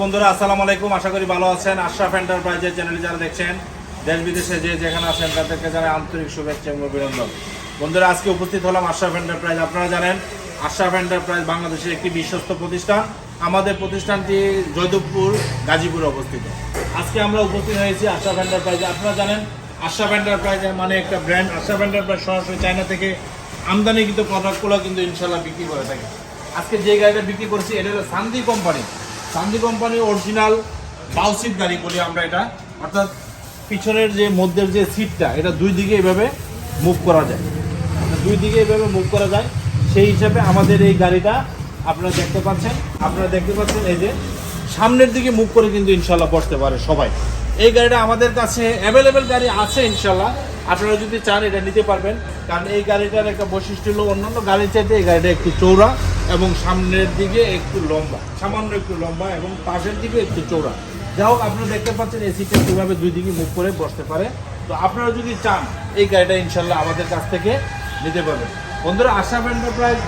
বন্ধুরা, আসসালামু আলাইকুম। আশা করি ভালো আছেন। আশরাফ এন্টারপ্রাইজের চ্যানেলে যারা দেখছেন, দেশ বিদেশে যে যেখানে আছেন, তাদেরকে জানাই আন্তরিক শুভেচ্ছা এবং অভিনন্দন। বন্ধুরা, আজকে উপস্থিত হলাম আশরাফ এন্টারপ্রাইজ আপনারা জানেন, আশরাফ এন্টারপ্রাইজ বাংলাদেশের একটি বিশ্বস্ত প্রতিষ্ঠান। আমাদের প্রতিষ্ঠানটি জয়দেবপুর, গাজীপুরে অবস্থিত। আজকে আমরা উপস্থিত হয়েছি আশরাফ এন্টারপ্রাইজে আপনারা জানেন, আশরাফ এন্টারপ্রাইজের মানে একটা ব্র্যান্ড আশরাফ এন্টারপ্রাইজ সরাসরি চায়না থেকে আমদানিকৃত প্রোডাক্টগুলো কিন্তু ইনশাল্লাহ বিক্রি করে থাকে। আজকে যে গাড়িটা বিক্রি করছি, এটা হলো সান্দি কোম্পানি সান্দি কোম্পানি অরিজিনাল বাউসিট গাড়ি বলি আমরা এটা। অর্থাৎ পিছনের যে মধ্যের যে সিটটা এটা দুই দিকে এভাবে মুভ করা যায়। দুই দিকে এভাবে মুভ করা যায়। সেই হিসাবে আমাদের এই গাড়িটা আপনারা দেখতে পাচ্ছেন। আপনারা দেখতে পাচ্ছেন এই যে সামনের দিকে মুভ করে কিন্তু ইনশাল্লাহ বসতে পারে সবাই। এই গাড়িটা আমাদের কাছে অ্যাভেলেবেল গাড়ি আছে ইনশাল্লাহ। আপনারা যদি চান এটা নিতে পারবেন। কারণ এই গাড়িটার একটা বৈশিষ্ট্য হলো অন্যান্য গাড়ির চাইতে এই গাড়িটা একটু চৌড়া এবং সামনের দিকে একটু লম্বা, সামান্য একটু লম্বা এবং পাশের দিকে একটু চৌড়া যাই হোক, আপনারা দেখতে পাচ্ছেন এই সিটটা কীভাবে দুই দিকে মুখ করে বসতে পারে। তো আপনারা যদি চান, এই গাড়িটা ইনশাল্লাহ আমাদের কাছ থেকে নিতে পারবেন। বন্ধুরা আশাফ এন্টারপ্রাইজ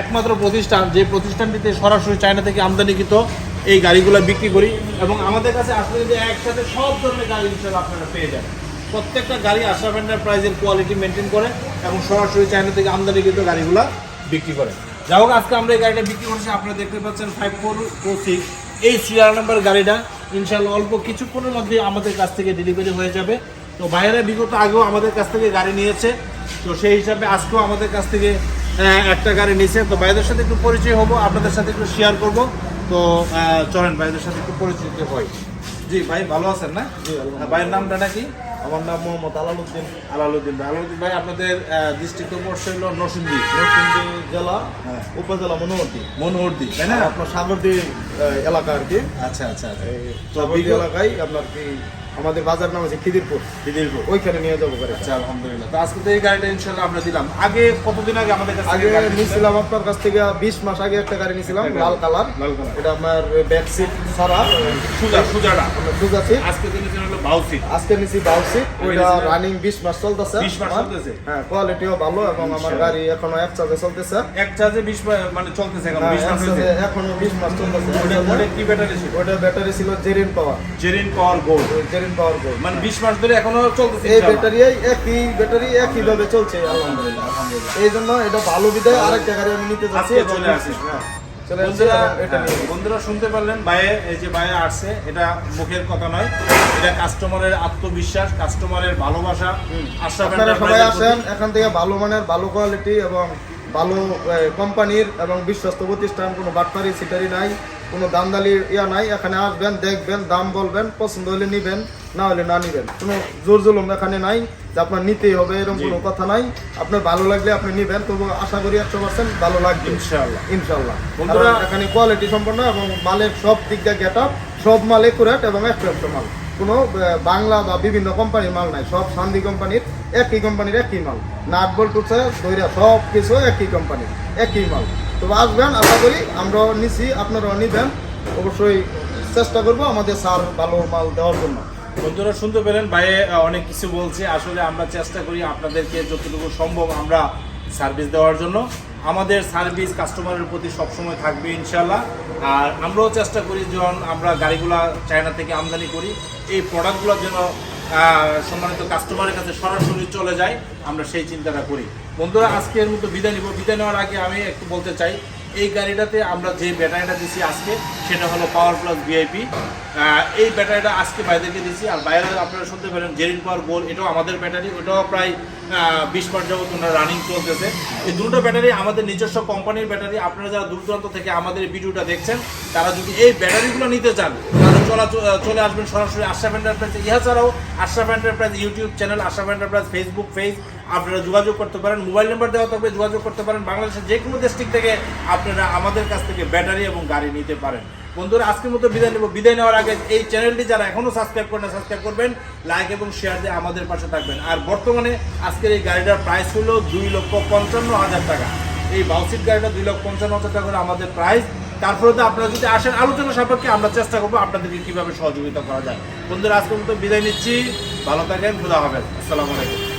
একমাত্র প্রতিষ্ঠান, যে প্রতিষ্ঠানটিতে সরাসরি চায়না থেকে আমদানিকৃত এই গাড়িগুলো বিক্রি করি এবং আমাদের কাছে আসলে কিন্তু একসাথে সব ধরনের গাড়ি ইনশাল্লাহ আপনারা পেয়ে যাবেন। প্রত্যেকটা গাড়ি আশরাফ এন্টারপ্রাইজের কোয়ালিটি মেনটেন করে এবং সরাসরি চায়না থেকে আমদানিকৃত গাড়িগুলো বিক্রি করে। যাই হোক আজকে আমরা এই গাড়িটা বিক্রি করছি। আপনারা দেখতে পাচ্ছেন ফাইভ ফোর ফোর সিক্স এই সিরিয়াল নাম্বার গাড়িটা ইনশাল্লাহ অল্প কিছুক্ষণের মধ্যে আমাদের কাছ থেকে ডেলিভারি হয়ে যাবে। তো বাইরে বিগত আগেও আমাদের কাছ থেকে গাড়ি নিয়েছে। তো সেই হিসাবে আজকেও আমাদের কাছ থেকে একটা গাড়ি নিয়েছে। তো ভাইদের সাথে একটু পরিচয় হব আপনাদের সাথে একটু শেয়ার করব। তো চলেন ভাইদের সাথে একটু পরিচিত হয় জি ভাই ভালো আছেন না। ভাইয়ের নামটা নাকি? আমার নাম মোহাম্মদ আলালুদ্দিন আলালুদ্দিন ভাই আলালুদ্দিন ভাই আপনাদের ডিস্ট্রিক্ট পড়ছে হলো নরসিংদী। নরসিংদী জেলা হ্যাঁ। উপজেলা মনোহরদী। মনোহরদী তাই না? আপনার সাগরদী এলাকা আর কি। আচ্ছা আচ্ছা আচ্ছা। তো এলাকায় আপনার কি আমাদের বাজার নাম আছে খিদিরপুর। দিদিরপুর ওইখানে নিয়ে যাব আচ্ছা আলহামদুলিল্লাহ। তো আজকে তো এই গাড়িটা ইনশাল্লাহ আমরা দিলাম। আগে কতদিন আগে আমাদের কাছে আগে নিয়েছিলাম আপনার কাছ থেকে বিশ মাস আগে একটা গাড়ি নিয়েছিলাম লাল কালার। লাল কালার। এটা আমার ব্যাক সিট ছাড়া। সুজা সুজাটা। সুজা সিট আজকে দিন হলো বাউসি আজকে নিছি বাউ সিট ওইটা রানিং বিশ মাস চলতেছে। 20 মাস চলতেছে? হ্যাঁ কোয়ালিটিও ভালো এবং আমার গাড়ি এখনও এক চার্জে চলতেছে। এক চার্জে বিশ মানে চলতেছে এখন হ্যাঁ, বিশ মাস এখনও বিশ মাস চলতেছে। ওটা কি ব্যাটারি ছিল? ওটা ব্যাটারি ছিল জেরিন পাওয়ার জেরিন পাওয়ার গোল্ড জেরিন পাওয়ার মানে বিশ মাস ধরে এখনও চলতেছে এই ব্যাটারি একই ব্যাটারি একই ভাবে চলছে আলহামদুলিল্লাহ আলহামদুলিল্লাহ। এই জন্য এটা ভালো বিদায় আরেকটা গাড়ি আমি নিতে যাচ্ছি চলে। আসে। হ্যাঁ, বন্ধুরা এটা হ্যাঁ, বন্ধুরা শুনতে পারলেন এই যে আসছে এটা মুখের কথা নয় এটা কাস্টমারের আত্মবিশ্বাস কাস্টমারের ভালোবাসা আশরাফ আপনারা সবাই আসেন এখান থেকে ভালো মানের ভালো কোয়ালিটি এবং ভালো কোম্পানির এবং বিশ্বস্ত প্রতিষ্ঠান কোনো বাটপারি সিটারি নাই। কোনো দামদালি ইয়া নাই এখানে আসবেন দেখবেন দাম বলবেন পছন্দ হলে নিবেন না হলে না নিবেন। কোনো জোর জুলুম এখানে নাই যে আপনার নিতেই হবে এরকম কোনো কথা নাই। আপনার ভালো লাগলে আপনি নিবেন তবু আশা করি একশো পার্সেন্ট ভালো লাগবে। ইনশাআল্লাহ। ইনশাল্লাহ বন্ধুরা- এখানে কোয়ালিটি সম্পন্ন এবং মালের সব দিক দিয়ে গেট আপ সব মাল একুরেট এবং একটু মাল। কোনো বাংলা বা বিভিন্ন কোম্পানির মাল নাই সব শান্তি কোম্পানির একই কোম্পানির একই মাল। নাট বল্ট উঠছে দইরা সব কিছু একই কোম্পানির একই মাল। তো আসবেন, আশা করি আমরাও নিছি, আপনারাও নিবেন। অবশ্যই চেষ্টা করব আমাদের সার ভালো মাল দেওয়ার জন্য। বন্ধুরা, শুনতে পেলেন, ভাইয়ে অনেক কিছু বলছে। আসলে আমরা চেষ্টা করি আপনাদেরকে যতটুকু সম্ভব আমরা সার্ভিস দেওয়ার জন্য। আমাদের সার্ভিস কাস্টমারের প্রতি সবসময় থাকবে ইনশাল্লাহ আর আমরাও চেষ্টা করি যখন আমরা গাড়িগুলা চায়না থেকে আমদানি করি, এই প্রোডাক্টগুলো যেন সম্মানিত কাস্টমারের কাছে সরাসরি চলে যায় আমরা সেই চিন্তাটা করি। বন্ধুরা, আজকের মতো বিদায় নিব। বিদায় নেওয়ার আগে আমি একটু বলতে চাই এই গাড়িটাতে আমরা যে ব্যাটারিটা দিছি আজকে, সেটা হলো পাওয়ার প্লাস ভিআইপি এই ব্যাটারিটা আজকে বাইরেকে দিছি, আর বাইরে আপনারা শুনতে পারেন জেরিন পাওয়ার গোল এটাও আমাদের ব্যাটারি, ওটাও প্রায় বিশ মাস যাবত ওনার রানিং চলতেছে। এই দুটো ব্যাটারি আমাদের নিজস্ব কোম্পানির ব্যাটারি, আপনারা যারা দূর দূরান্ত থেকে আমাদের ভিডিওটা দেখছেন, তারা যদি এই ব্যাটারিগুলো নিতে চান চলা চলে আসবেন সরাসরি আশরাফ এন্টারপ্রাইজ ইহা ছাড়াও enterprise YouTube channel Ashraf enterprise Facebook page আপনারা যোগাযোগ করতে পারেন, মোবাইল নাম্বার দেওয়া থাকবে, যোগাযোগ করতে পারেন। বাংলাদেশের যে কোনো ডিস্ট্রিক্ট থেকে আপনারা আমাদের কাছ থেকে ব্যাটারি এবং গাড়ি নিতে পারেন। বন্ধুরা, আজকের মতো বিদায় নেব। বিদায় নেওয়ার আগে এই চ্যানেলটি যারা এখনও সাবস্ক্রাইব করেন সাবস্ক্রাইব করবেন লাইক এবং শেয়ার দিয়ে আমাদের পাশে থাকবেন। আর বর্তমানে আজকের এই গাড়িটার প্রাইস হলো দুই লক্ষ পঞ্চান্ন হাজার টাকা। এই বাউসিট গাড়িটা দুই লক্ষ পঞ্চান্ন হাজার টাকা আমাদের প্রাইস তারপরে তো আপনারা যদি আসেন আলোচনা সাপেক্ষে, আমরা চেষ্টা করব আপনাদেরকে কীভাবে সহযোগিতা করা যায়। বন্ধুরা, আজকের মতো বিদায় নিচ্ছি। ভালো থাকেন, খুদা হবেন আসসালামু আলাইকুম।